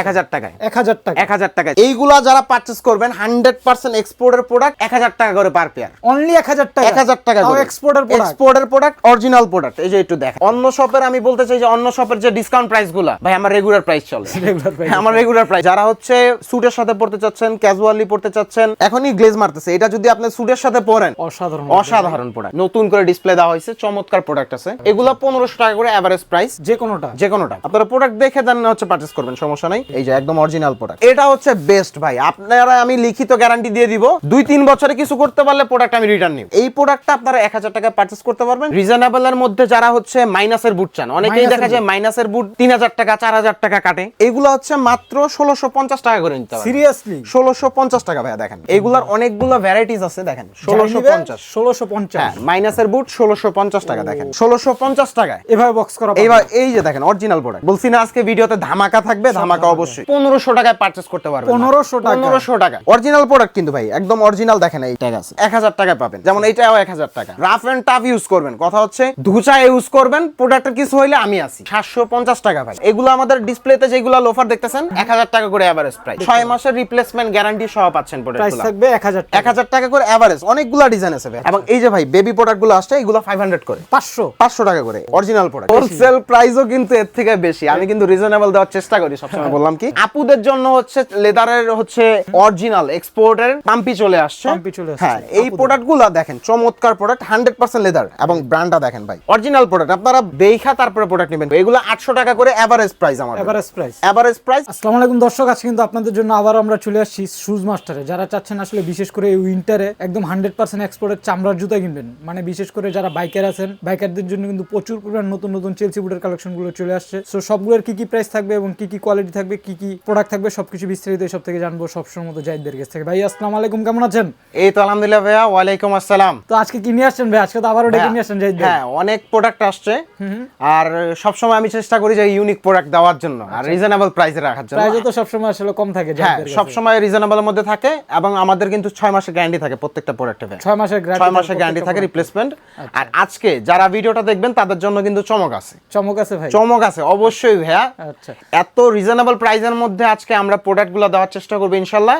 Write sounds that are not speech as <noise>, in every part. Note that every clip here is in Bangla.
এক হাজার টাকায়। এক হাজার টাকা। এক হাজার টাকা এইগুলা যারা পারচেস করবেন হান্ড্রেড পার্সেন্ট এক্সপোর্টের প্রোডাক্ট এক হাজার টাকা করে পার পেয়ার অনলি এক হাজার টাকা। এক হাজার টাকা এক্সপোর্টের প্রোডাক্ট এক্সপোর্টের প্রোডাক্ট অরিজিনাল প্রোডাক্ট এই যে একটু দেখ অন্য শপের আমি বলতে চাই যে অন্য শপের যে ডিসকাউন্ট প্রাইসগুলা ভাই আমার রেগুলার প্রাইস চলে। <laughs> আমার রেগুলার প্রাইস যারা হচ্ছে স্যুটের সাথে পড়তে চাচ্ছেন ক্যাজুয়ালি পড়তে চাচ্ছেন এখনই গ্লেজ মারতেছে। এটা যদি আপনি স্যুটের সাথে পরেন অসাধারণ। অসাধারণ প্রোডাক্ট নতুন করে ডিসপ্লে দেওয়া হয়েছে চমৎকার প্রোডাক্ট আছে। এগুলা পনেরোশো টাকা করে অ্যাভারেজ প্রাইস যে কোনোটা যে কোনোটা আপনারা প্রোডাক্ট দেখে দেন হচ্ছে পারচেস করবেন সমস্যা নাই। এই যে একদম অরিজিনাল প্রোডাক্ট এটা হচ্ছে বেস্ট ভাই। আপনারা আমি লিখিত গ্যারান্টি দিয়ে দিব দুই তিন বছরে কিছু করতে পারলে প্রোডাক্ট আমি রিটার্ন নিব। এই প্রোডাক্টটা আপনারা এক হাজার টাকা পারচেস করতে পারবেন। রিজনেবল এর মধ্যে যারা হচ্ছে মাইনাসের বুট চান অনেকেই দেখা যায় মাইনাসের বুট তিন হাজার টাকা চার হাজার টাকা কাটে। এগুলো হচ্ছে মাত্র ষোলোশো পঞ্চাশ টাকা করে নিতে হবে। সিরিয়াসলি ষোলোশো পঞ্চাশ টাকা ভাইয়া দেখেন। এগুলার অনেকগুলো ভ্যারাইটিস আছে দেখেন। ষোলোশো পঞ্চাশ। ষোলোশো পঞ্চাশ। হ্যাঁ মাইনাসের বুট ষোলোশো পঞ্চাশ টাকা দেখেন। ষোলোশো পঞ্চাশ টাকায়। এভাবে বক্স করা এইবার এই যে দেখেন অরিজিনাল প্রোডাক্ট বলছি না আজকে ভিডিওতে ধামাকা থাকবে ধামাকা অবশ্যই। পনেরোশো টাকায় পারচেস করতে পারবেন 1500 টাকা। পনেরোশো টাকা অরিজিনাল প্রোডাক্ট কিন্তু ভাই একদম অরিজিনাল দেখেন এই। ট্যাগ আছে। এক হাজার টাকায় পাবেন। যেমন এইটাও এক হাজার টাকা। রাফ এন্ড টাফ ইউজ করবেন। কথা হচ্ছে ধুচা ইউজ করবেন। প্রোডাক্টের কিছু হইলে আমি আছি। সাতশো পঞ্চাশ টাকা ভাই। এগুলো আমাদের ডিসপ্লেতে যেগুলো লোফার দেখতেছেন এক হাজার টাকা করে অ্যাভারেজ প্রাইস ছয় মাসের রিপ্লেসমেন্ট গ্যারান্টি সহ পাচ্ছেন প্রোডাক্ট থাকবে এক হাজার এক হাজার টাকা করে অ্যাভারেজ অনেকগুলা ডিজাইন আছে এবং এই যে ভাই বেবি প্রোডাক্টগুলো আসছে এগুলো ফাইভ হান্ড্রেড করে। পাঁচশো। পাঁচশো টাকা করে। অরিজিনাল প্রোডাক্ট হোলসেল প্রাইসও কিন্তু এর থেকে বেশি। আমি কিন্তু রিজনেবল দেওয়ার চেষ্টা করি সবসময় <laughs> বললাম কি? আপুদের জন্য হচ্ছে লেদারের হচ্ছে অরিজিনাল এক্সপোর্টের পাম্পি চলে আসছে। পাম্পি চলে আসছে, হ্যাঁ এই আপুদের। প্রোডাক্টগুলা দেখেন চমৎকার প্রোডাক্ট হান্ড্রেড পার্সেন্ট লেদার এবং ব্র্যান্ডটা দেখেন ভাই। অরিজিনাল প্রোডাক্ট আপনারা দেখা তারপরে প্রোডাক্ট নেবেন। এগুলো আটশো টাকা করে এভারেজ প্রাইস আমার এভারেজ প্রাইস এভারেজ প্রাইস আসসালামু আলাইকুম দর্শক আজকে কিন্তু আপনাদের জন্য আবার আমরা চলে আসছি শুজ মাস্টারে যারা চাচ্ছেন আসলে বিশেষ করে এই উইন্টারে একদম হান্ড্রেড পার্সেন্ট এক্সপোর্টের চামড়ার জুতা কিনবেন। মানে বিশেষ করে যারা বাইকার আছেন বাইকারদের জন্য কিন্তু প্রচুর পরিমাণ নতুন নতুন চেলসি বুটের কালেকশনগুলো চলে আসছে। সো সবগুলোর কি কি প্রাইস থাকবে এবং কি কি কোয়ালিটি থাকবে কি কি প্রোডাক্ট থাকবে সবকিছু বিস্তারিত সব থেকে জানব সবসময় মতো জাহিদদের কাছ থেকে। ভাই আসসালামু আলাইকুম কেমন আছেন? এই তো আলহামদুলিল্লাহ ভাইয়া ওয়ালাইকুম আসসালাম। তো আজকে কি নিয়ে আসছেন ভাই? আজকে তো আবারও ডেকে নিয়ে আসছেন জাহিদ ভাই হ্যাঁ অনেক প্রোডাক্ট আসছে। আর সবসময় আমি চেষ্টা করি যে ইউনিক প্রোডাক্ট দেওয়ার জন্য আর রিজনেবল প্রাইসে রাখার জন্য। প্রাইসও তো সবসময় আসলে কম থাকে হ্যাঁ। সবসময় রিজনেবলের মধ্যে থাকে এবং আমাদের কিন্তু ছয় মাসের গ্যারান্টি থাকে প্রত্যেকটা প্রোডাক্টে ছয় মাসের ছয় মাসের গ্যারান্টি থাকে রিপ্লেসমেন্ট আর আজকে যারা ভিডিওটা দেখবেন তাদের জন্য কিন্তু চমক আছে। চমক আছে ভাই। চমক আছে অবশ্যই ভাইয়া। আচ্ছা। এত রিজনেবল প্রাইসের মধ্যে আজকে আমরা প্রোডাক্টগুলো দেওয়ার চেষ্টা করব ইনশাল্লাহ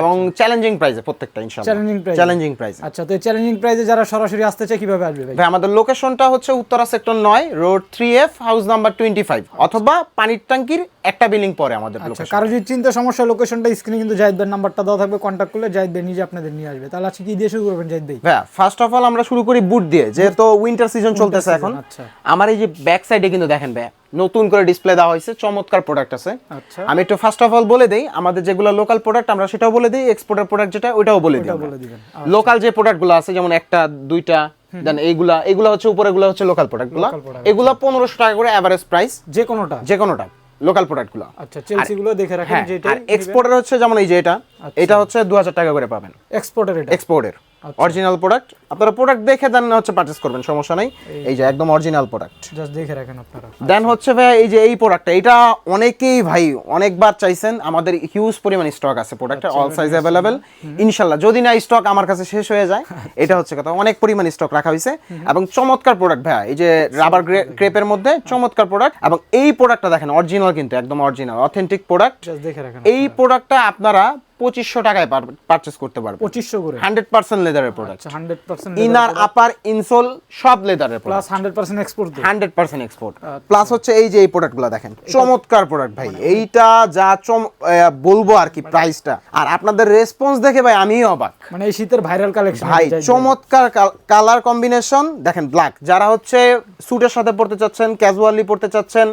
এবং চ্যালেঞ্জিং প্রাইসে প্রত্যেকটা ইনশাল্লাহ। চ্যালেঞ্জিং চ্যালেঞ্জিং প্রাইসে আচ্ছা তো চ্যালেঞ্জিং প্রাইসে যারা সরাসরি আসতে চায় কীভাবে আসবে ভাই? ভাই আমাদের লোকেশনটা হচ্ছে উত্তরা সেক্টর নয় road three F house number twenty five অথবা পানির ট্যাঙ্কির একটা বিল্ডিং পরে আমাদের আচ্ছা লোকেশন কারও যদি চিন্তা সমস্যা লোকেশনটা স্ক্রিনে কিন্তু জাহিদ ভাইয়ের নাম্বারটা দেওয়া থাকবে কন্ট্যাক্ট করলে জাহিদ ভাই নিজে আপনাদের নিয়ে আসবে। তাহলে আজকে কি দিয়ে শুরু করবেন জাহিদ ভাই? ভাইয়া ফার্স্ট অফ অল আমরা শুরু করি বুট দিয়ে যেহেতু উইন্টার সিজন চলতেছে এখন। আচ্ছা। আমার এই যে ব্যাক সাইডে কিন্তু দেখেন ভাইয়া নতুন করে ডিসপ্লে দেওয়া হয়েছে। চমৎকার প্রোডাক্ট আছে। আচ্ছা। আমি একটু ফার্স্ট অফ অল বলে দেই আমাদের যেগুলো লোকাল প্রোডাক্ট আমরা সেটাও বলে দিই এক্সপোর্টের প্রোডাক্ট যেটা ওইটাও বলে দিই লোকাল যে প্রোডাক্টগুলো আছে যেমন একটা দুইটা দেন এইগুলা এগুলা হচ্ছে উপরেগুলো হচ্ছে লোকাল প্রোডাক্টগুলো Local product। পনেরোশো টাকা করে অ্যাভারেজ প্রাইস যে কোনোটা যে কোনোটা লোকাল প্রোডাক্টগুলো আচ্ছা চেলসি গুলো দেখে রাখেন হ্যাঁ যেটা আর এক্সপোর্টের হচ্ছে যেমন এই যে এটা আচ্ছা। এটা হচ্ছে দু হাজার টাকা করে পাবেন। এক্সপোর্টের এটা। এক্সপোর্টের আচ্ছা। অরিজিনাল প্রোডাক্ট আপনারা প্রোডাক্ট দেখে দেন হচ্ছে পারচেস করবেন সমস্যা নাই। এই যে। একদম অরিজিনাল প্রোডাক্ট জাস্ট দেখে রাখেন আপনারা। দেন হচ্ছে ভাই এই যে এই প্রোডাক্টটা এটা অনেকেই ভাই অনেকবার চাইছেন আমাদের হিউজ পরিমাণ স্টক আছে প্রোডাক্টের আচ্ছা, অল সাইজ অ্যাভেলেবেল ইনশাল্লাহ যদি না স্টক আমার কাছে শেষ হয়ে যায় এটা হচ্ছে কথা। অনেক পরিমাণ স্টক রাখা হয়েছে এবং চমৎকার প্রোডাক্ট ভাই এই যে রাবার ক্রেপের মধ্যে চমৎকার প্রোডাক্ট এবং এই প্রোডাক্টটা দেখেন অরিজিনাল কিন্তু একদম অরিজিনাল অথেন্টিক প্রোডাক্ট জাস্ট দেখে রাখেন এই প্রোডাক্টটা আপনারা পঁচিশশো টাকায় পারচেজ করতে পারবেন পঁচিশশো করে। হান্ড্রেড পার্সেন্ট লেদারের product hundred percent inner upper insole সব লেদারের plus hundred percent export hundred percent export. Plus হচ্ছে এই যে এই প্রোডাক্টগুলো দেখেন চমৎকার প্রোডাক্ট ভাই। এইটা যা চম বলব আর কি প্রাইসটা আর আপনাদের রেসপন্স দেখে ভাই আমিও অবাক। মানে এই শীতের ভাইরাল কালেকশন ভাই চমৎকার কালার কম্বিনেশন দেখেন ব্ল্যাক যারা হচ্ছে স্যুটের সাথে পড়তে চাচ্ছেন ক্যাজুয়ালি পড়তে চাচ্ছেন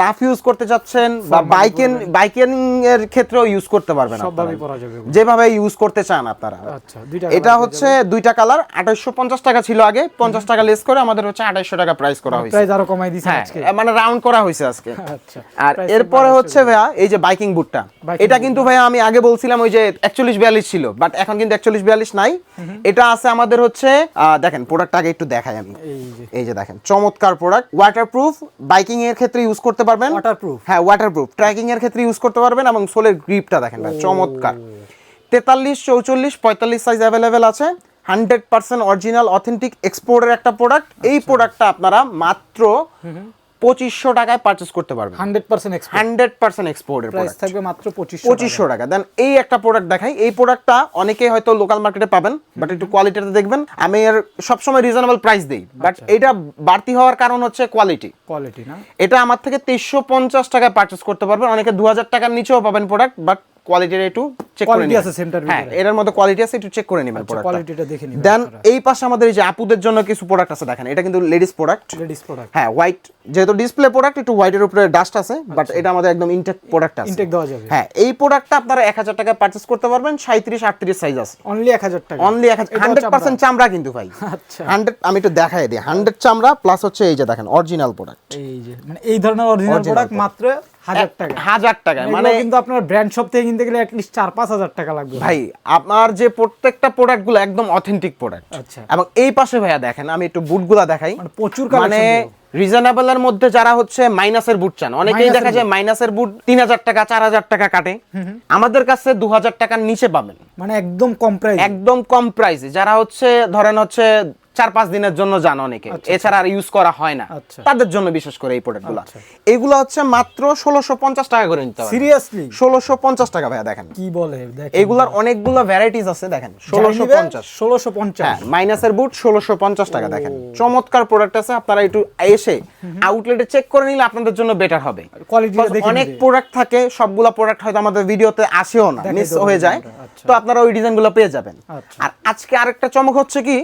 রাফ ইউজ করতে চাচ্ছেন বা বাইকেন বাইকিং এর ক্ষেত্রেও ইউজ করতে পারবেন সবভাবে পরা যাবে যেভাবে ইউজ করতে চান আপনারা। আচ্ছা এটা হচ্ছে দুইটা কালার আঠাইশো টাকা ছিল আগে পঞ্চাশ টাকা লেস করে আমাদের হচ্ছে আঠাইশো টাকা প্রাইস করা হয়েছে। প্রাইস আরও কমাই দিয়েছেন হ্যাঁ আজকে? মানে রাউন্ড করা হয়েছে আজকে। আচ্ছা আর এরপরে হচ্ছে ভাইয়া এই যে বাইকিং বুটটা এটা কিন্তু ভাইয়া আমি আগে বলছিলাম ওই যে একচল্লিশ বিয়াল্লিশ ছিল বাট এখন কিন্তু একচল্লিশ বিয়াল্লিশ নাই। এটা আছে আমাদের হচ্ছে দেখেন প্রোডাক্ট আগে একটু দেখাই আমি। এই যে। দেখেন চমৎকার প্রোডাক্ট ওয়াটারপ্রুফ বাইকিং এর ক্ষেত্রে ইউজ করতে পারবেন। ওয়াটারপ্রুফ হ্যাঁ ওয়াটারপ্রুফ ট্র্যাকিং এর ক্ষেত্রে ইউজ করতে পারবেন এবং সোলের গ্রিপটা দেখেন চমৎকার। তেতাল্লিশ চৌচল্লিশ পঁয়তাল্লিশ সাইজ অ্যাভেলেবেল আছে। হান্ড্রেড পার্সেন্ট অরিজিনাল অথেন্টিক এক্সপোর্টের একটা প্রোডাক্ট এই প্রোডাক্টটা আপনারা মাত্র পঁচিশশো টাকায় পারচেস করতে পারবেন। হান্ড্রেড পার্সেন্ট হান্ড্রেড পার্সেন্ট এক্সপোর্টের প্রাইস থাকবে মাত্র পঁচিশশো পঁচিশশো টাকা। দেন এই একটা প্রোডাক্ট দেখাই। এই প্রোডাক্টটা অনেকেই হয়তো লোকাল মার্কেটে পাবেন বাট একটু কোয়ালিটিটা দেখবেন। আমি এর সবসময় রিজনেবল প্রাইস দিই বাট আচ্ছা। এটা বাড়তি হওয়ার কারণ হচ্ছে কোয়ালিটি কোয়ালিটি না? এটা আমার থেকে তেইশশো পঞ্চাশ টাকায় পারচেস করতে পারবেন। অনেকে দু হাজার টাকার নিচেও পাবেন প্রোডাক্ট বাট কোয়ালিটির একটু চেক করে নেবেন। আছে হ্যাঁ। এটার মধ্যে কোয়ালিটি আছে একটু চেক করে নেবেন প্রোডাক্ট কোয়ালিটিটা দেখে নিবেন দেন এই পাশে আমাদের এই যে আপুদের জন্য কিছু প্রোডাক্ট আছে দেখেন এটা কিন্তু লেডিস প্রোডাক্ট লেডিস প্রোডাক্ট হ্যাঁ হোয়াইট যেহেতু ডিসপ্লে প্রোডাক্ট একটু হোয়াইটের উপরে ডাস্ট আছে বাট এটা আমাদের একদম ইনটেক প্রোডাক্ট আছে। ইনটেক দেওয়া যাবে। হ্যাঁ এই প্রোডাক্টটা আপনারা এক হাজার টাকায় পারচেস করতে পারবেন সাঁত্রিশ আটত্রিশ সাইজ আছে। অনলি এক হাজার টাকা। অনলি এক এটাও হান্ড্রেড চামড়া। পার্সেন্ট চামড়া কিন্তু ভাই। আচ্ছা। হান্ড্রেড আমি একটু দেখাই দিই। হান্ড্রেড চামড়া প্লাস হচ্ছে এই যে দেখেন অরিজিনাল প্রোডাক্ট এই যে মানে এই ধরনের অরিজিনাল প্রোডাক্ট মাত্র হাজার টাকা। হাজার টাকায় মানে কিন্তু আপনার ব্র্যান্ড শপ থেকে কিনতে গেলে চার পাঁচ হাজার টাকা লাগবে। ভাই আপনার যে প্রত্যেকটা প্রোডাক্টগুলো একদম অথেন্টিক প্রোডাক্ট আচ্ছা। এবং এই পাশে ভাইয়া দেখেন আমি একটু বুটগুলা দেখাই। মানে প্রচুর মানে কালেকশন রিজনেবল এর মধ্যে যারা হচ্ছে মাইনাসের বুট চান অনেকেই দেখা যায় মাইনাসের বুট তিন হাজার টাকা চার হাজার টাকা কাটে। আমাদের কাছে দু হাজার টাকার নিচে পাবেন। মানে একদম কম প্রাইস একদম কম প্রাইসে যারা হচ্ছে ধরেন হচ্ছে চার পাঁচ দিনের জন্য যান অনেকে। এছাড়া আর ইউজ করা হয় না। আচ্ছা। তাদের জন্য বিশেষ করে এই প্রোডাক্টগুলো আচ্ছা। এগুলো হচ্ছে মাত্র ষোলোশো পঞ্চাশ টাকা করে নিতে হবে সিরিয়াসলি ষোলোশো পঞ্চাশ টাকা ভাইয়া দেখেন। কি বলে? এগুলার অনেকগুলো ভ্যারাইটিস আছে দেখেন। ষোলোশো পঞ্চাশ। ষোলোশো পঞ্চাশ। হ্যাঁ মাইনাসের বুট ষোলোশো পঞ্চাশ টাকা দেখেন। চমৎকার প্রোডাক্ট আছে আপনারা একটু এসে আউটলেটে চেক করে নিলে আপনাদের জন্য বেটার হবে। অনেক প্রোডাক্ট থাকে সবগুলা প্রোডাক্ট হয়তো আমাদের ভিডিওতে আসেও না মিস হয়ে যায়। আচ্ছা। তো আপনারা ওই ডিজাইনগুলো পেয়ে যাবেন। আচ্ছা। আর আজকে আরেকটা চমক হচ্ছে কি?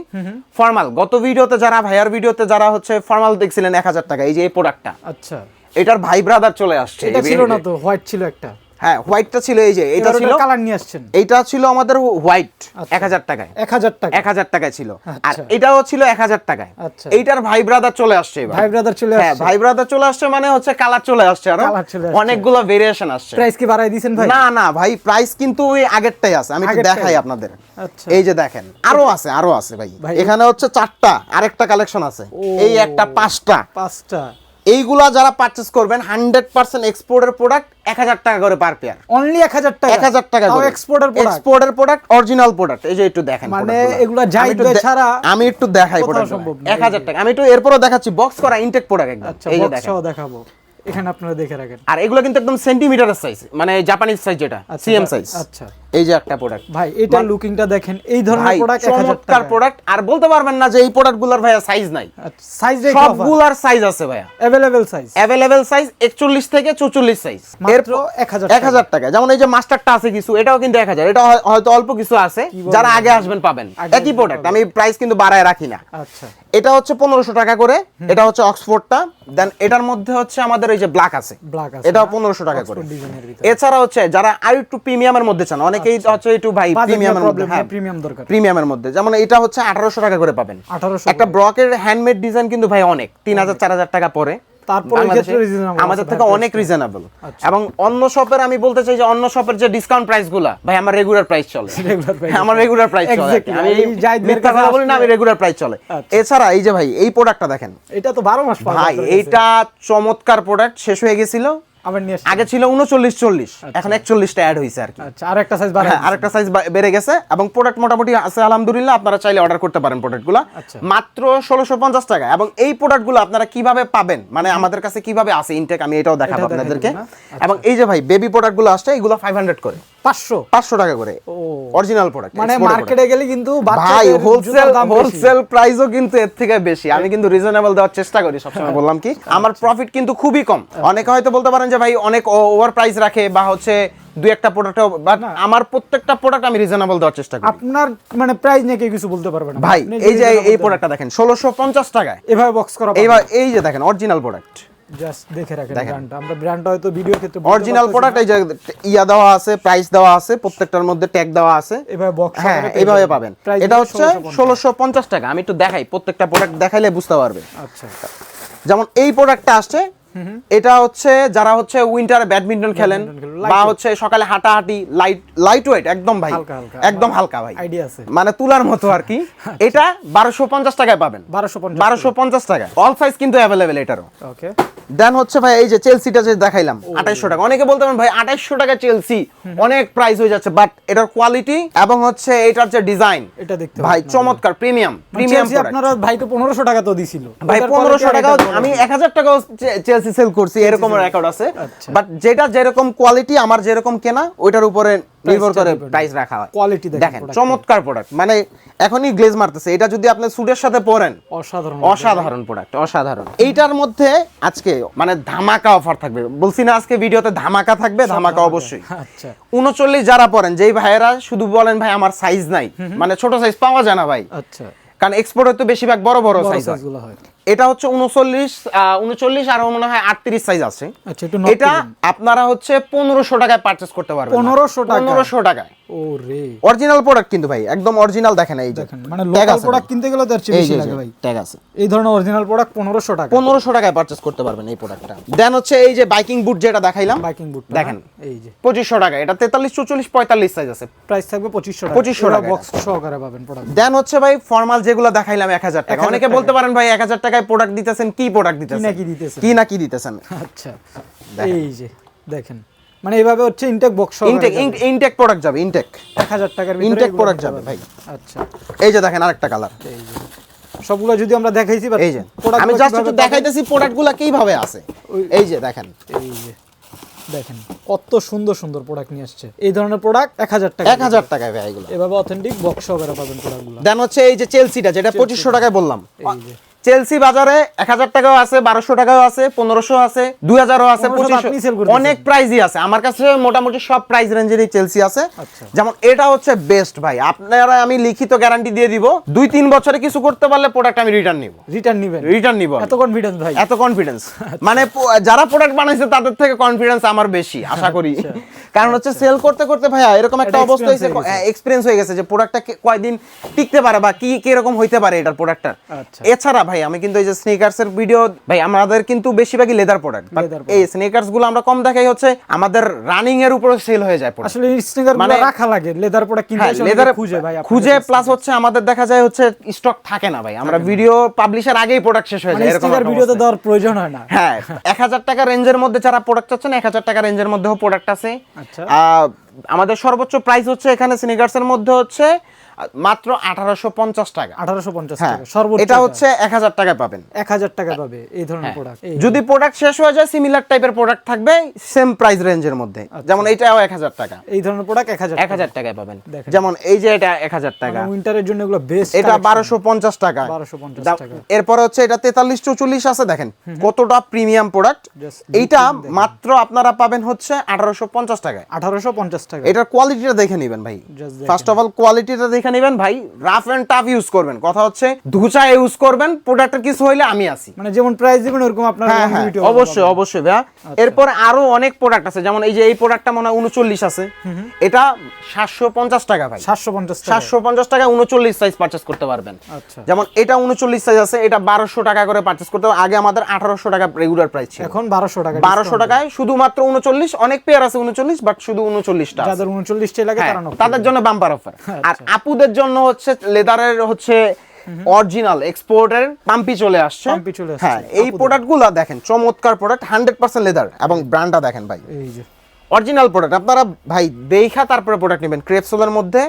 ফর্মাল গত ভিডিওতে যারা ভাইয়ার ভিডিওতে যারা হচ্ছে ফর্মাল দেখছিলেন এক হাজার টাকা এই যে এই প্রোডাক্টটা আচ্ছা। এটার ভাই ব্রাদার চলে আসছে। এটা ছিল না তো হোয়াইট ছিল একটা। হ্যাঁ হোয়াইটটা ছিল এই যে এটা ছিল কালার নিয়ে আসছেন। এইটা ছিল আমাদের হোয়াইট আচ্ছা। এক হাজার টাকায়। এক হাজার টাকা। এক হাজার টাকায় ছিল। আর আচ্ছা। এটাও ছিল এক হাজার টাকায়। আচ্ছা। এইটার ভাই ব্রাদার চলে আসছে এবার। ভাই ব্রাদার চলে হ্যাঁ আসছে। ভাই ব্রাদার চলে আসছে মানে হচ্ছে কালার চলে আসছে আরও। অনেকগুলো ভেরিয়েশন আসছে। প্রাইস কি বাড়াই দিয়েছেন ভাই? না না ভাই প্রাইস কিন্তু ওই আগেরটাই আছে। আমি একটু দেখাই আপনাদের। আচ্ছা। এই যে দেখেন আরও আছে আরও আছে ভাই। ভাই, এখানে হচ্ছে চারটা আরেকটা কালেকশন আছে। এই একটা পাঁচটা। পাঁচটা। এইগুলা যারা পারচেস করবেন হান্ড্রেড পার্সেন্ট এক্সপোর্টের প্রোডাক্ট এক হাজার টাকা করে পার পেয়ার অনলি এক হাজার টাকা। এক হাজার টাকা করে। এক্সপোর্টের প্রোডাক্ট এক্সপোর্টের প্রোডাক্ট অরিজিনাল প্রোডাক্ট এই যে একটু দেখেন মানে। এগুলা একটু ছাড়া আমি একটু দেখাই প্রোডাক্ট। এক হাজার টাকা। আমি একটু এরপরও দেখাচ্ছি। বক্স করা ইনটেক প্রোডাক্ট একদম। আচ্ছা এই যে দেখাবো। এখানে আপনারা দেখে রাখেন। আর এগুলো কিন্তু একদম সেন্টিমিটারের সাইজ মানে জাপানিজ সাইজ যেটা সিএম সাইজ আচ্ছা। এই যে একটা প্রোডাক্ট ভাই এটার লুকিংটা দেখেন এই ধরনের প্রোডাক্ট এক হাজার চমৎকার টাকা প্রোডাক্ট আর বলতে পারবেন না যে এই প্রোডাক্টগুলোর ভাইয়া সাইজ নাই। সাইজ সবগুলার সাইজ আছে ভাইয়া। অ্যাভেলেবেল সাইজ অ্যাভেলেবেল সাইজ একচল্লিশ থেকে চৌচল্লিশ সাইজ মাত্র এক হাজার এক টাকা। যেমন এই যে মাস্টারটা আছে কিছু এটাও কিন্তু এক হাজার। এটা হয়তো অল্প কিছু আছে যারা আগে আসবেন পাবেন। একই প্রোডাক্ট আমি প্রাইস কিন্তু বাড়ায় রাখি না। আচ্ছা। এটা হচ্ছে পনেরোশো টাকা করে এটা হচ্ছে অক্সফোর্ডটা দেন এটার মধ্যে হচ্ছে আমাদের এই যে ব্ল্যাক আছে। ব্ল্যাক আছে এটাও পনেরোশো টাকা করে। এছাড়া হচ্ছে যারা আর একটু প্রিমিয়ামের মধ্যে চান অনেকেই হচ্ছে একটু ভাই প্রিমিয়ামের মধ্যে হ্যাঁ প্রিমিয়াম দরকার। প্রিমিয়ামের মধ্যে। যেমন এটা হচ্ছে আঠারোশো টাকা করে পাবেন। আঠারোশো একটা ব্রকের হ্যান্ডমেড ডিজাইন কিন্তু ভাই অনেক তিন হাজার চার হাজার টাকা তারপর আমাদের থেকে অনেক রিজনেবল আচ্ছা। এবং অন্য শপের আমি বলতে চাই যে অন্য শপের যে ডিসকাউন্ট প্রাইসগুলা ভাই আমার রেগুলার প্রাইস চলে। <laughs> আমার রেগুলার প্রাইস চলে আমি এই মিথ্যা কথা বলি না আমি রেগুলার প্রাইস চলে। আচ্ছা। এছাড়া এই যে ভাই এই প্রোডাক্টটা দেখেন। এটা তো বারো মাস পাওয়া ভাই। এইটা চমৎকার প্রোডাক্ট শেষ হয়ে গেছিল। আবার নিয়ে আগে ছিল উনচল্লিশ চল্লিশ। এখন একচল্লিশটা অ্যাড হয়েছে আর কি। আচ্ছা আর একটা সাইজ বাড়াই হ্যাঁ আরেকটা সাইজ বেড়ে গেছে এবং প্রোডাক্ট মোটামুটি আছে আলহামদুলিল্লাহ আপনারা চাইলে অর্ডার করতে পারেন প্রোডাক্টগুলো আচ্ছা। মাত্র ষোলোশো পঞ্চাশ টাকা। এবং এই প্রোডাক্টগুলো আপনারা কীভাবে পাবেন? মানে আমাদের কাছে কীভাবে আছে ইনটেক আমি এটাও দেখাবো আপনাদেরকে। এবং এই যে ভাই বেবি প্রোডাক্টগুলো আসছে এগুলো ফাইভ হান্ড্রেড করে। পাঁচশো। পাঁচশো টাকা করে। অরিজিনাল প্রোডাক্ট মানে মার্কেটে গেলে কিন্তু ভাই হোলসেল হোলসেল প্রাইসও কিন্তু এর থেকে বেশি। আমি কিন্তু রিজনেবল দেওয়ার চেষ্টা করি সবসময় বললাম কি। আমার প্রফিট কিন্তু খুবই কম। অনেকে হয়তো বলতে পারেন যে ভাই অনেক ওভার প্রাইস রাখে বা হচ্ছে দুই একটা প্রোডাক্ট বাট আমার প্রত্যেকটা প্রোডাক্ট আমি রিজনেবল দেওয়ার চেষ্টা করি। আপনার মানে প্রাইস নিয়ে কেউ কিছু বলতে পারবে না। ভাই এই যে এই। প্রোডাক্টটা দেখেন ষোলোশো পঞ্চাশ টাকায়। এভাবে বক্স করা এইবার এই যে দেখেন অরিজিনাল প্রোডাক্ট জাস্ট দেখে রাখেন ব্র্যান্ডটা আমরা ব্র্যান্ডটা হয়তো ভিডিও ক্ষেত্রে অরিজিনাল প্রোডাক্ট। এই যে ইয়া দেওয়া আছে প্রাইস দেওয়া আছে প্রত্যেকটার মধ্যে ট্যাগ দেওয়া আছে। এভাবে বক্স হ্যাঁ এইভাবে পাবেন। এটা হচ্ছে ষোলোশো পঞ্চাশ। টাকা। আমি একটু দেখাই প্রত্যেকটা প্রোডাক্ট দেখাইলে বুঝতে পারবে আচ্ছা। যেমন এই প্রোডাক্টটা আসছে এটা হচ্ছে যারা হচ্ছে উইন্টারে ব্যাডমিন্টন খেলেন বা হচ্ছে সকালে হাঁটাহাঁটি লাইট লাইট ওয়েট একদম ভাই। একদম হালকা ভাই। মানে তুলার মতো আর কি। <laughs> এটা বারোশো পঞ্চাশ টাকায় পাবেন। বারোশো পঞ্চাশ টাকা অল সাইজ কিন্তু অ্যাভেলেবেল এটারও। ওকে দেন হচ্ছে ভাই এই যে চেলসিটা যে দেখাইলাম আঠাইশশো টাকা। অনেকে বলতে পারেন ভাই আঠাইশশো টাকা চেলসি অনেক প্রাইস হয়ে যাচ্ছে বাট এটার কোয়ালিটি এবং হচ্ছে এটার যে ডিজাইন এটা দেখতে ভাই চমৎকার প্রিমিয়াম প্রিমিয়াম প্রিমিয়াম আপনারা ভাই তো পনেরোশো টাকা তো দিছিল। ভাই পনেরোশো টাকা আমি এক হাজার টাকাও চেলসি সেল করছি এরকম রেকর্ড আছে। আচ্ছা। বাট যেটা যেরকম কোয়ালিটি আমার যেরকম কেনা ওইটার উপরে নির্ভর করে প্রাইস রাখা হয়। কোয়ালিটি দেখেন চমৎকার প্রোডাক্ট মানে এখনই গ্লেজ মারতেছে। এটা যদি আপনি সুটের সাথে পরেন অসাধারণ অসাধারণ প্রোডাক্ট অসাধারণ। এইটার মধ্যে আজকে মানে ধামাকা অফার থাকবে। বলছি না আজকে ভিডিওতে ধামাকা থাকবে ধামাকা অবশ্যই। আচ্ছা। উনচল্লিশ যারা পরেন যেই ভাইয়েরা শুধু বলেন ভাই আমার সাইজ নাই। মানে ছোট সাইজ পাওয়া যায় না ভাই। আচ্ছা। কারণ এক্সপোর্টে তো বেশিরভাগ বড় বড় সাইজ হয়। এটা হচ্ছে উনচল্লিশ উনচল্লিশ আর মনে হয় আটত্রিশ সাইজ আছে। আচ্ছা এটা আপনারা হচ্ছে পনেরোশো টাকায় পারচেস করতে পারবেন। 1500 টাকায়? পনেরোশো টাকায়। অরিজিনাল প্রোডাক্ট কিন্তু ভাই একদম অরিজিনাল দেখেন এই যে। দেখেন মানে লোকাল প্রোডাক্ট কিনতে গেলে তার চেয়ে বেশি লাগে ভাই। ট্যাগ আছে। এই ধরনের অরিজিনাল প্রোডাক্ট পনেরোশো টাকা পনেরোশো টাকায় পারচেস করতে পারবেন এই প্রোডাক্টটা দেন হচ্ছে এই যে বাইকিং বুট যেটা দেখাইলাম বাইকিং বুট দেখেন। এই যে। পঁচিশশো টাকা এটা তেতাল্লিশ চৌচল্লিশ পঁয়তাল্লিশ সাইজ আছে। প্রাইস থাকবে পঁচিশশো টাকা। 2500 টাকা বক্স সহকারে পাবেন প্রোডাক্ট দেন হচ্ছে ভাই ফর্মাল যেগুলো দেখাইলাম এক হাজার টাকা। অনেকে বলতে পারেন ভাই এক হাজার টাকায় প্রোডাক্ট দিতেছেন কি প্রোডাক্ট দিতেছেন? না কি দিতেছেন? কি না কি দিতেছেন? আচ্ছা। এই যে দেখেন। মানে এইভাবে হচ্ছে intact box intact intact product যাবে। ইনটেক এক হাজার টাকার ভিতরে product নিতে যাবে ভাই। আচ্ছা। এই যে দেখেন আরেকটা কালার এই যে। সবগুলো যদি আমরা দেখাইছি এই যে। আমি জাস্ট একটু দেখাইতেছি প্রোডাক্টগুলো কীভাবে আছে। এই যে দেখেন। এই যে দেখেন। কত সুন্দর সুন্দর প্রোডাক্ট নিয়ে আসছে। এই ধরনের প্রোডাক্ট এক হাজার টাকা এক হাজার টাকায় ভাই এগুলো। এভাবে অথেন্টিক বক্স সহকারে পাবেন প্রোডাক্টগুলো দেন হচ্ছে এই যে চেলসিটা যেটা পঁচিশশো টাকায় বললাম। এই যে। চেলসি বাজারে এক হাজার টাকাও আছে বারোশো টাকাও আছে পনেরোশো আছে দুই হাজারও আছে 1500 পঁচিশশো। আপনি sell করতেছেন। অনেক প্রাইজই আছে। আমার কাছে মোটামুটি সব প্রাইস রেঞ্জেরই চেলসি আছে। আচ্ছা। যেমন এটা হচ্ছে বেস্ট ভাই। আপনারা আমি লিখিত গ্যারান্টি দিয়ে দিব দুই তিন বছরে কিছু করতে পারলে প্রোডাক্ট আমি রিটার্ন নিব। রিটার্ন নিবেন। রিটার্ন নিব এত কনফিডেন্স ভাই। এত কনফিডেন্স মানে যারা প্রোডাক্ট বানাইছে তাদের থেকে কনফিডেন্স আমার বেশি আশা করি। কারণ হচ্ছে সেল করতে করতে ভাইয়া এরকম একটা অবস্থা হয়েছে হয়ে। এক্সপিরিয়েন্স হয়ে গেছে যে প্রোডাক্টটা কয়দিন টিকতে পারে বা কি কীরকম হইতে পারে এটার প্রোডাক্টটা আচ্ছা। এছাড়া ভাই আমি কিন্তু এই যে স্নিকার্স এর ভিডিও ভাই আমাদের কিন্তু বেশিরভাগই লেদার প্রোডাক্ট এই স্নিকার্সগুলো আমরা কম দেখাই হচ্ছে আমাদের রানিং এর উপরে সেল হয়ে যায় আসলে স্টিকারগুলো মানে- রাখা লাগে লেদার প্রোডাক্ট কিনতে অনেকে লেদার খুঁজে ভাই খুঁজে প্লাস হচ্ছে আমাদের দেখা যায় হচ্ছে স্টক থাকে না ভাই। আমরা ভিডিও পাবলিশের আগেই প্রোডাক্ট শেষ হয়ে মানে যায় এরকম একটা ভিডিওতে অবস্থা। দেওয়ার প্রয়োজন হয় না। হ্যাঁ এক হাজার টাকা রেঞ্জের মধ্যে যারা প্রোডাক্ট চাচ্ছেন এক হাজার টাকা রেঞ্জের মধ্যেও প্রোডাক্ট আছে। আচ্ছা। আমাদের সর্বোচ্চ প্রাইস হচ্ছে এখানে সিনিগার্স এর মধ্যে হচ্ছে মাত্র আঠারোশো পঞ্চাশ টাকা। আঠারোশো পঞ্চাশ হ্যাঁ টাকা সর্বোচ্চ এটা হচ্ছে এক হাজার টাকায় পাবেন। এক হাজার টাকা পাবে এই ধরনের প্রোডাক্ট যদি প্রোডাক্ট শেষ হয়ে যায় সিমিলার টাইপের প্রোডাক্ট থাকবে সেম প্রাইস রেঞ্জের মধ্যে। আচ্ছা। যেমন এইটাও এক হাজার টাকা। এই ধরনের প্রোডাক্ট এক হাজার এক হাজার টাকায় পাবেন। যেমন এই যে এটা এক হাজার টাকা। উইন্টারের জন্য এগুলো বেস্ট এটা বারোশো পঞ্চাশ টাকা। 1250 দা- টাকা। এরপরে হচ্ছে এটা তেতাল্লিশ চৌচল্লিশ আছে দেখেন। কতটা প্রিমিয়াম প্রোডাক্ট এইটা মাত্র আপনারা পাবেন হচ্ছে আঠারোশো পঞ্চাশ টাকায়। আঠারোশো পঞ্চাশ টাকা। এটার কোয়ালিটিটা দেখে নেবেন ভাই। ফার্স্ট অফ অল কোয়ালিটিটা দেখে নেবেন ভাই রাফ এন্ড টাফ ইউজ করবেন। কথা হচ্ছে ধুচা ইউজ করবেন প্রোডাক্টের কিছু হইলে আমি আছি। মানে যেমন প্রাইস দিবেন ওরকম আপনার হ্যাঁ হ্যাঁ অবশ্যই অবশ্যই ভাইয়া। এরপর আরও অনেক প্রোডাক্ট আছে যেমন এই যে এই প্রোডাক্টটা মনে হয় উনচল্লিশ আছে। এটা সাতশো পঞ্চাশ টাকা ভাই। সাতশো পঞ্চাশ টাকা। সাতশো পঞ্চাশ টাকা উনচল্লিশ সাইজ পারচেস করতে পারবেন। আচ্ছা। যেমন এটা উনচল্লিশ সাইজ আছে এটা বারোশো টাকা করে পারচেস করতে আগে আমাদের আঠারোশো টাকা রেগুলার প্রাইস ছিল। এখন বারোশো টাকা বারোশো টাকায় শুধুমাত্র উনচল্লিশ অনেক পেয়ার আছে উনচল্লিশ বাট শুধু উনচল্লিশটা। যাদের উনচল্লিশটাই লাগে হ্যাঁ, তাদের জন্য বাম্পার অফার আর আর আপুদের জন্য হচ্ছে লেদারের হচ্ছে অরিজিনাল এক্সপোর্টের পাম্পি চলে আসছে। পাম্পি চলে আসছে, হ্যাঁ এই প্রোডাক্টগুলো দেখেন চমৎকার প্রোডাক্ট হান্ড্রেড পার্সেন্ট লেদার এবং ব্র্যান্ডটা দেখেন ভাই। এই যে। অরিজিনাল প্রোডাক্ট আপনারা ভাই দেখা তারপরে প্রোডাক্ট নেবেন। ক্রেপসোলের মধ্যে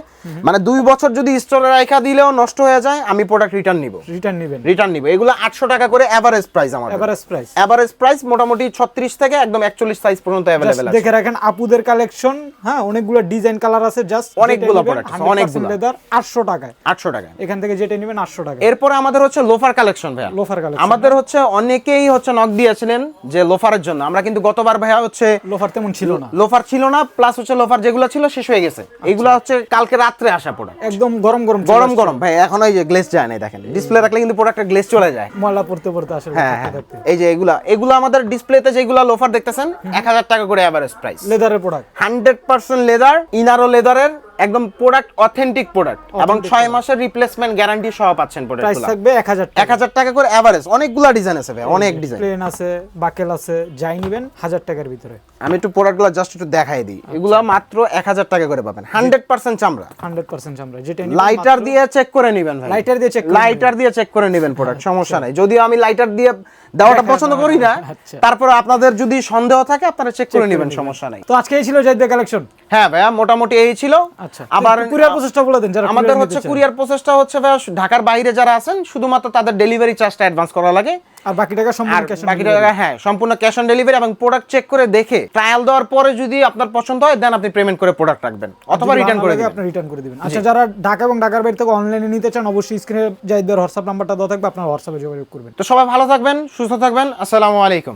মানে দুই বছর যদি স্টোরে রাখা দিলেও নষ্ট হয়ে যায় আমি প্রোডাক্ট রিটার্ন নিব। রিটার্ন নেবেন। রিটার্ন নিব। এগুলো আটশো টাকা করে এভারেজ প্রাইস আমার এভারেজ প্রাইস এভারেজ প্রাইস মোটামুটি ছত্রিশ থেকে একদম একচল্লিশ সাইজ পর্যন্ত অ্যাভেলেবেল আছে। দেখে রাখেন আপুদের কালেকশন হ্যাঁ অনেকগুলো ডিজাইন কালার আছে জাস্ট অনেকগুলো প্রোডাক্ট অনেকগুলো। লেদার আটশো টাকায়। আটশো টাকা এখান থেকে যেটা নেবেন আটশো টাকা এরপরে আমাদের হচ্ছে লোফার কালেকশন ভাইয়া। লোফার কালেকশন আমাদের হচ্ছে অনেকেই হচ্ছে নক দিয়েছিলেন যে লোফারের জন্য। আমরা কিন্তু গতবার ভাইয়া হচ্ছে লোফার তেমন ছিল না। লোফার ছিল না প্লাস হচ্ছে লোফার যেগুলো ছিল শেষ হয়ে গেছে। এগুলো হচ্ছে কালকে রাত্রে আসা প্রোডাক্ট একদম গরম গরম গরম গরম। ভাই এখন ওই যে গ্লেস যায় না দেখেন। ডিসপ্লে রাখলে কিন্তু প্রোডাক্টের গ্লেস চলে যায়। ময়লা পড়তে পড়তে আসলে হ্যাঁ হ্যাঁ। এই যে এগুলা এগুলো আমাদের ডিসপ্লেতে যেগুলো লোফার দেখতেছেন এক হাজার টাকা করে অ্যাভারেজ প্রাইস লেদারের প্রোডাক্ট হান্ড্রেড পার্সেন্ট লেদার ইনারো লেদারের একদম প্রোডাক্ট অথেন্টিক প্রোডাক্ট এবং ছয় মাসের রিপ্লেসমেন্ট গ্যারান্টি সহ পাচ্ছেন প্রাইস থাকবে এক হাজার এক হাজার টাকা করে অ্যাভারেজ অনেকগুলা ডিজাইন আছে ভাই অনেক ডিজাইন প্লেন আছে বাকেল আছে যাই নিবেন হাজার টাকার ভিতরে। আমি একটু প্রোডাক্টগুলো জাস্ট একটু দেখাই দিই। এগুলো মাত্র এক হাজার টাকা করে পাবেন। হান্ড্রেড পার্সেন্ট চামড়া। হান্ড্রেড পার্সেন্ট আমরা যেটা লাইটার দিয়ে চেক করে নেবেন ভাই। Lighter দিয়ে করে লাইটার দিয়ে চেক করে নেবেন প্রোডাক্ট সমস্যা নাই। যদিও আমি লাইটার দিয়ে দেওয়াটা পছন্দ করি না। তারপরে তারপর আপনাদের যদি সন্দেহ থাকে আপনারা চেক করে নেবেন সমস্যা নাই। তো আজকে এই ছিল জাইদ কালেকশন হ্যাঁ ভাইয়া মোটামুটি এই ছিল। আচ্ছা আবার কুরিয়ার প্রসেসটা বলে দেন যারা আমাদের হচ্ছে কুরিয়ার প্রসেসটা হচ্ছে ভাইয়া ঢাকার বাইরে যারা আছেন শুধুমাত্র তাদের ডেলিভারি চার্জটা অ্যাডভান্স করা লাগে। আর বাকি টাকা সম্পূর্ণ ক্যাশ বাকি টাকা হ্যাঁ সম্পূর্ণ ক্যাশ অন ডেলিভারি এবং প্রোডাক্ট চেক করে দেখে ট্রায়াল দেওয়ার পরে যদি আপনার পছন্দ হয় দেন আপনি পেমেন্ট করে প্রোডাক্ট রাখবেন অথবা রিটার্ন করে দিবেন। আপনি রিটার্ন করে দিবেন। আচ্ছা যারা ঢাকা এবং ঢাকার বাইরে থেকে অনলাইনে নিতে চান অবশ্যই স্ক্রিনে জাইদ হোয়াটসঅ্যাপ নাম্বারটা দেওয়া থাকবে আপনার হোয়াটসঅ্যাপে যোগাযোগ করবেন। তো সবাই ভালো থাকবেন সুস্থ থাকবেন আসসালামু আলাইকুম।